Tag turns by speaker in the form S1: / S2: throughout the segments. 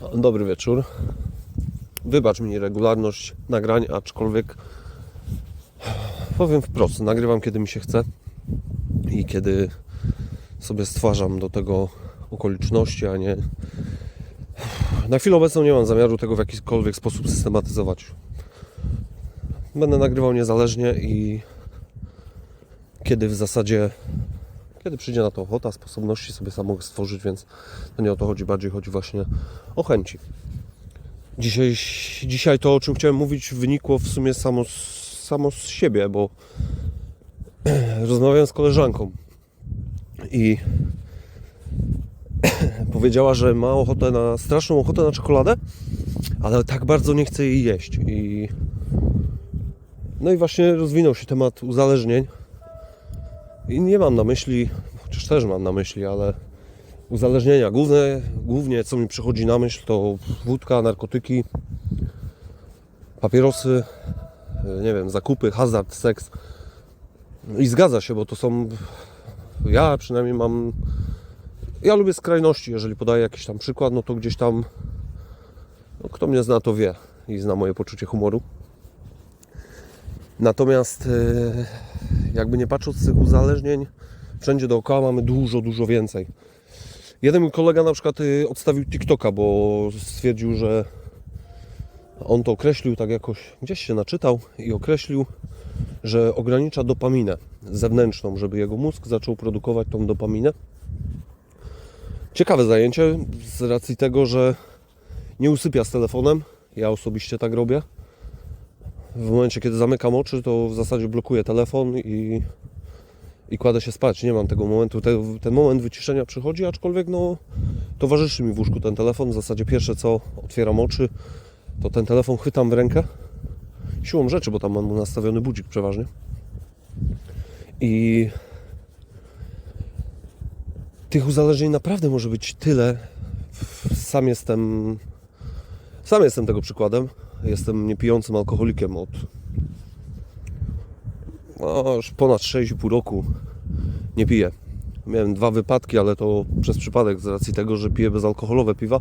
S1: Dobry wieczór. Wybacz mi regularność nagrań, aczkolwiek powiem wprost, nagrywam kiedy mi się chce i kiedy sobie stwarzam do tego okoliczności, a nie. Na chwilę obecną nie mam zamiaru tego w jakikolwiek sposób systematyzować. Będę nagrywał niezależnie i kiedy w zasadzie, kiedy przyjdzie na to ochota, sposobności sobie sam mogę stworzyć, więc to nie o to chodzi, bardziej chodzi właśnie o chęci. Dzisiaj, dzisiaj to, o czym chciałem mówić, wynikło w sumie samo, samo z siebie, bo rozmawiałem z koleżanką i powiedziała, że ma ochotę na straszną ochotę na czekoladę, ale tak bardzo nie chce jej jeść. I no i właśnie rozwinął się temat uzależnień. I nie mam na myśli, chociaż też mam na myśli, ale uzależnienia. Główne, głównie co mi przychodzi na myśl to wódka, narkotyki, papierosy, e, nie wiem, zakupy, hazard, seks. I zgadza się, bo to są. Ja przynajmniej mam. Ja lubię skrajności. Jeżeli podaję jakiś tam przykład, no to gdzieś tam. No, kto mnie zna, to wie i zna moje poczucie humoru. Natomiast e, jakby nie patrząc z tych uzależnień, wszędzie dookoła mamy dużo, dużo więcej. Jeden mój kolega na przykład y, odstawił TikToka, bo stwierdził, że on to określił tak jakoś, gdzieś się naczytał i określił, że ogranicza dopaminę zewnętrzną, żeby jego mózg zaczął produkować tą dopaminę. Ciekawe zajęcie z racji tego, że nie usypia z telefonem. Ja osobiście tak robię. W momencie, kiedy zamykam oczy, to w zasadzie blokuję telefon i i kładę się spać. Nie mam tego momentu. Te, ten moment wyciszenia przychodzi, aczkolwiek no, towarzyszy mi w łóżku ten telefon. W zasadzie pierwsze co otwieram oczy, to ten telefon chwytam w rękę. Siłą rzeczy, bo tam mam nastawiony budzik przeważnie. I tych uzależnień naprawdę może być tyle. Sam jestem. Sam jestem tego przykładem. Jestem niepijącym alkoholikiem od no, już ponad 6,5 roku nie piję. Miałem dwa wypadki, ale to przez przypadek z racji tego, że piję bezalkoholowe piwa.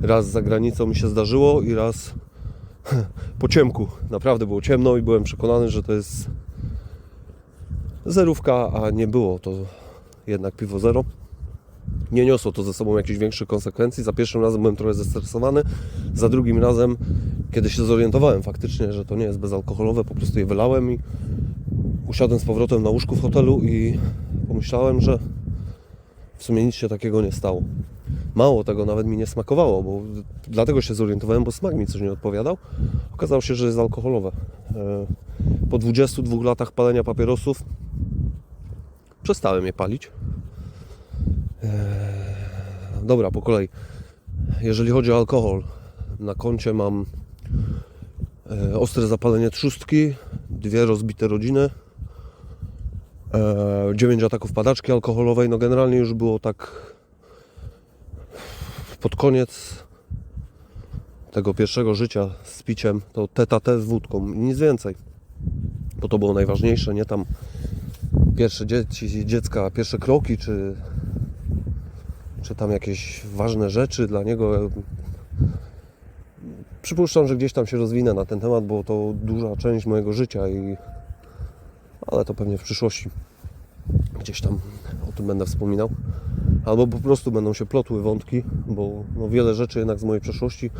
S1: Raz za granicą mi się zdarzyło i raz po ciemku. Naprawdę było ciemno i byłem przekonany, że to jest zerówka, a nie było to jednak piwo zero. Nie niosło to ze sobą jakichś większych konsekwencji. Za pierwszym razem byłem trochę zestresowany, za drugim razem, kiedy się zorientowałem faktycznie, że to nie jest bezalkoholowe, po prostu je wylałem i usiadłem z powrotem na łóżku w hotelu i pomyślałem, że w sumie nic się takiego nie stało. Mało tego nawet mi nie smakowało, bo dlatego się zorientowałem, bo smak mi coś nie odpowiadał. Okazało się, że jest alkoholowe. E, Po 22 latach palenia papierosów przestałem je palić. E, Dobra, po kolei. Jeżeli chodzi o alkohol, na koncie mam ostre zapalenie trzustki, dwie rozbite rodziny, e, 9 ataków padaczki alkoholowej. No generalnie już było tak pod koniec tego pierwszego życia z piciem, to teta te z wódką, nic więcej. Bo to było najważniejsze, nie tam pierwsze dzieci, dziecka, pierwsze kroki, czy, czy tam jakieś ważne rzeczy dla niego. Przypuszczam, że gdzieś tam się rozwinę na ten temat, bo to duża część mojego życia i ale to pewnie w przyszłości gdzieś tam o tym będę wspominał. Albo po prostu będą się plotły wątki, bo no wiele rzeczy jednak z mojej przeszłości.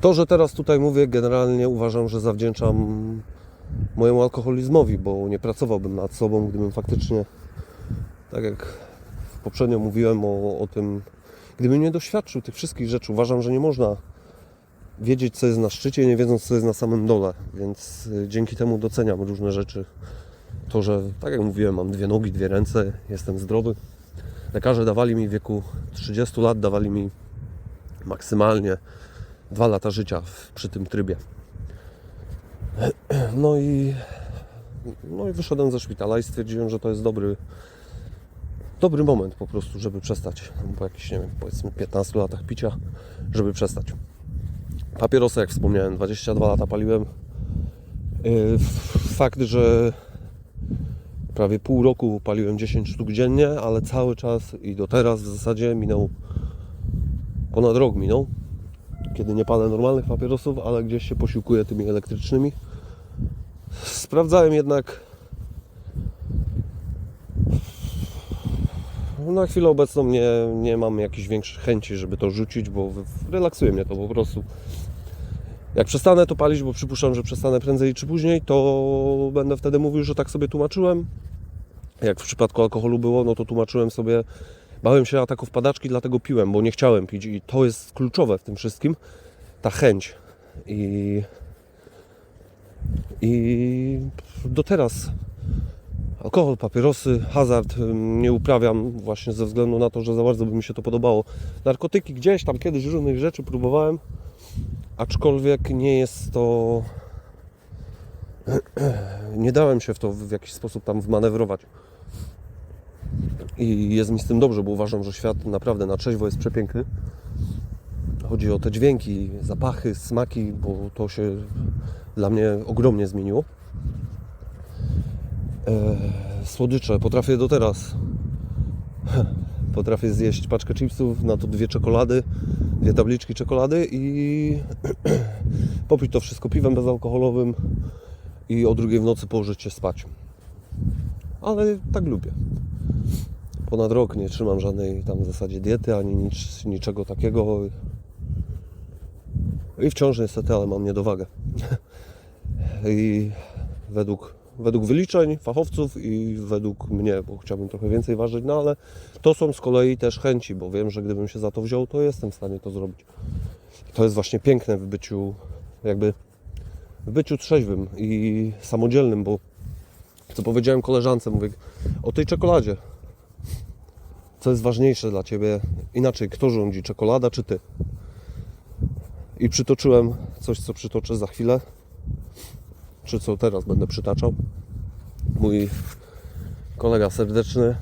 S1: To, że teraz tutaj mówię, generalnie uważam, że zawdzięczam mojemu alkoholizmowi, bo nie pracowałbym nad sobą, gdybym faktycznie, tak jak poprzednio mówiłem o, o tym, gdybym nie doświadczył tych wszystkich rzeczy. Uważam, że nie można wiedzieć, co jest na szczycie, nie wiedząc, co jest na samym dole, więc y, dzięki temu doceniam różne rzeczy. To, że, tak jak mówiłem, mam dwie nogi, dwie ręce, jestem zdrowy. Lekarze dawali mi w wieku 30 lat, dawali mi maksymalnie dwa lata życia przy tym trybie. No i, no i wyszedłem ze szpitala i stwierdziłem, że to jest dobry, dobry moment po prostu, żeby przestać. Po jakichś, nie wiem, powiedzmy 15 latach picia, żeby przestać. Papierosy, jak wspomniałem, 22 lata paliłem. Yy, Fakt, że prawie pół roku paliłem 10 sztuk dziennie, ale cały czas i do teraz w zasadzie minął ponad rok minął, kiedy nie palę normalnych papierosów, ale gdzieś się posiłkuję tymi elektrycznymi. Sprawdzałem jednak na chwilę obecną nie, nie mam jakichś większych chęci, żeby to rzucić, bo relaksuje mnie to po prostu. Jak przestanę to palić, bo przypuszczam, że przestanę prędzej czy później, to będę wtedy mówił, że tak sobie tłumaczyłem. Jak w przypadku alkoholu było, no to tłumaczyłem sobie, bałem się ataków padaczki, dlatego piłem, bo nie chciałem pić i to jest kluczowe w tym wszystkim, ta chęć. I, i do teraz alkohol, papierosy, hazard nie uprawiam właśnie ze względu na to, że za bardzo by mi się to podobało. Narkotyki gdzieś tam kiedyś różnych rzeczy próbowałem, aczkolwiek nie jest to. Nie dałem się w to w jakiś sposób tam wmanewrować. I jest mi z tym dobrze, bo uważam, że świat naprawdę na trzeźwo jest przepiękny. Chodzi o te dźwięki, zapachy, smaki, bo to się dla mnie ogromnie zmieniło. E, słodycze potrafię do teraz. Potrafię zjeść paczkę chipsów, na to dwie czekolady, dwie tabliczki czekolady i popić to wszystko piwem bezalkoholowym i o drugiej w nocy położyć się spać. Ale tak lubię. Ponad rok nie trzymam żadnej tam w zasadzie diety ani nic, niczego takiego. I wciąż niestety, ale mam niedowagę. I według, według wyliczeń fachowców i według mnie, bo chciałbym trochę więcej ważyć, no ale to są z kolei też chęci, bo wiem, że gdybym się za to wziął, to jestem w stanie to zrobić. To jest właśnie piękne w byciu, jakby w byciu trzeźwym i samodzielnym, bo co powiedziałem koleżance, mówię o tej czekoladzie. Co jest ważniejsze dla Ciebie? Inaczej, kto rządzi, czekolada czy Ty? I przytoczyłem coś, co przytoczę za chwilę, czy co teraz będę przytaczał. Mój kolega serdeczny,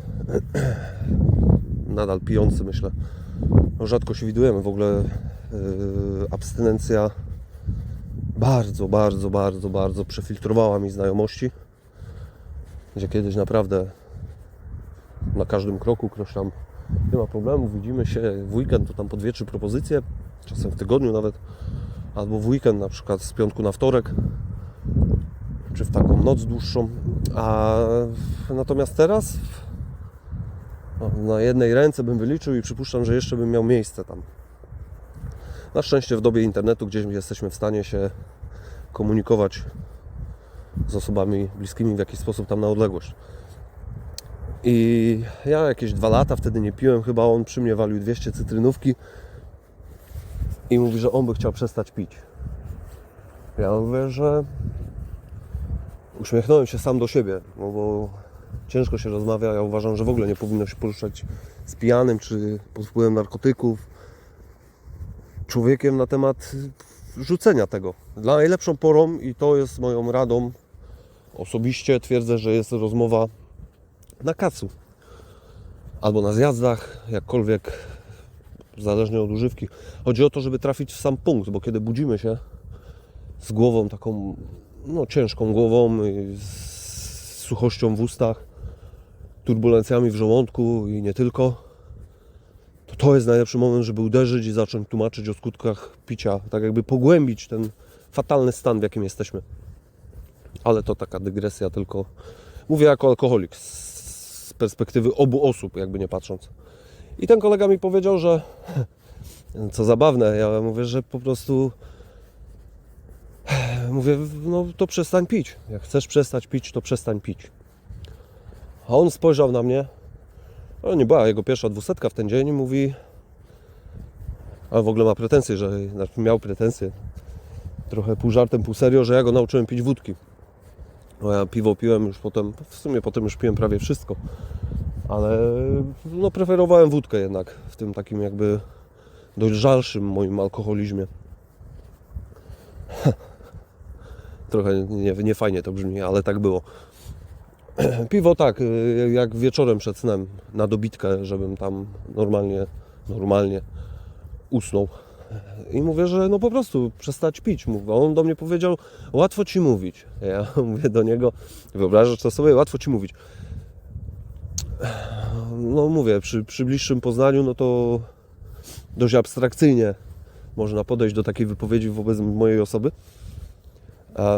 S1: nadal pijący, myślę. No, rzadko się widujemy w ogóle. Yy, abstynencja bardzo, bardzo, bardzo, bardzo przefiltrowała mi znajomości. Gdzie kiedyś naprawdę na każdym kroku ktoś tam nie ma problemu, widzimy się w weekend, to tam po dwie, trzy propozycje, czasem w tygodniu nawet, albo w weekend na przykład z piątku na wtorek, czy w taką noc dłuższą, a natomiast teraz no, na jednej ręce bym wyliczył i przypuszczam, że jeszcze bym miał miejsce tam. Na szczęście w dobie internetu gdzieś jesteśmy w stanie się komunikować z osobami bliskimi w jakiś sposób tam na odległość. I ja jakieś dwa lata wtedy nie piłem, chyba on przy mnie walił 200 cytrynówki i mówi, że on by chciał przestać pić. Ja mówię, że uśmiechnąłem się sam do siebie, no bo ciężko się rozmawia. Ja uważam, że w ogóle nie powinno się poruszać z pijanym czy pod wpływem narkotyków człowiekiem na temat rzucenia tego. Dla najlepszą porą i to jest moją radą osobiście twierdzę, że jest rozmowa na kacu albo na zjazdach, jakkolwiek zależnie od używki. Chodzi o to, żeby trafić w sam punkt, bo kiedy budzimy się z głową taką, no ciężką głową, i z suchością w ustach, turbulencjami w żołądku i nie tylko, to to jest najlepszy moment, żeby uderzyć i zacząć tłumaczyć o skutkach picia, tak jakby pogłębić ten fatalny stan, w jakim jesteśmy. Ale to taka dygresja tylko. Mówię jako alkoholik z perspektywy obu osób, jakby nie patrząc. I ten kolega mi powiedział, że co zabawne, ja mówię, że po prostu mówię, no to przestań pić. Jak chcesz przestać pić, to przestań pić. A on spojrzał na mnie, to nie była jego pierwsza dwusetka w ten dzień i mówi, ale w ogóle ma pretensje, że znaczy miał pretensje, trochę pół żartem, pół serio, że ja go nauczyłem pić wódki. No ja piwo piłem już potem, w sumie potem już piłem prawie wszystko, ale no preferowałem wódkę jednak w tym takim jakby dojrzalszym moim alkoholizmie. Trochę nie, nie fajnie to brzmi, ale tak było. Piwo tak, y, jak wieczorem przed snem na dobitkę, żebym tam normalnie, normalnie usnął. I mówię, że no po prostu przestać pić. Mówię. On do mnie powiedział, łatwo ci mówić. Ja mówię do niego, wyobrażasz to sobie, łatwo ci mówić. no mówię, przy, przy bliższym poznaniu, no to dość abstrakcyjnie można podejść do takiej wypowiedzi wobec mojej osoby.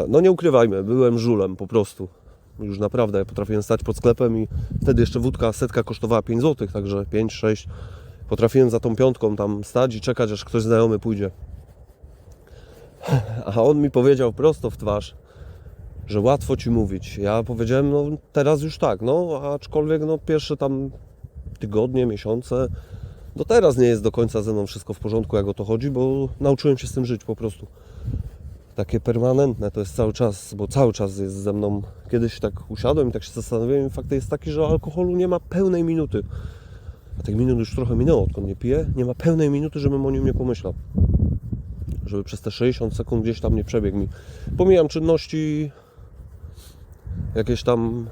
S1: No nie ukrywajmy, byłem żulem po prostu. Już naprawdę potrafiłem stać pod sklepem i wtedy jeszcze wódka setka kosztowała 5 zł, także 5-6. Potrafiłem za tą piątką tam stać i czekać, aż ktoś znajomy pójdzie. A on mi powiedział prosto w twarz, że łatwo ci mówić. Ja powiedziałem, no teraz już tak, no aczkolwiek no pierwsze tam tygodnie, miesiące, do teraz nie jest do końca ze mną wszystko w porządku, jak o to chodzi, bo nauczyłem się z tym żyć po prostu. Takie permanentne to jest cały czas, bo cały czas jest ze mną. Kiedyś tak usiadłem i tak się zastanawiałem i fakt jest taki, że alkoholu nie ma pełnej minuty. A tych minut już trochę minęło, odkąd nie piję. Nie ma pełnej minuty, żebym o nim nie pomyślał. Żeby przez te 60 sekund gdzieś tam nie przebiegł mi. Pomijam czynności jakieś tam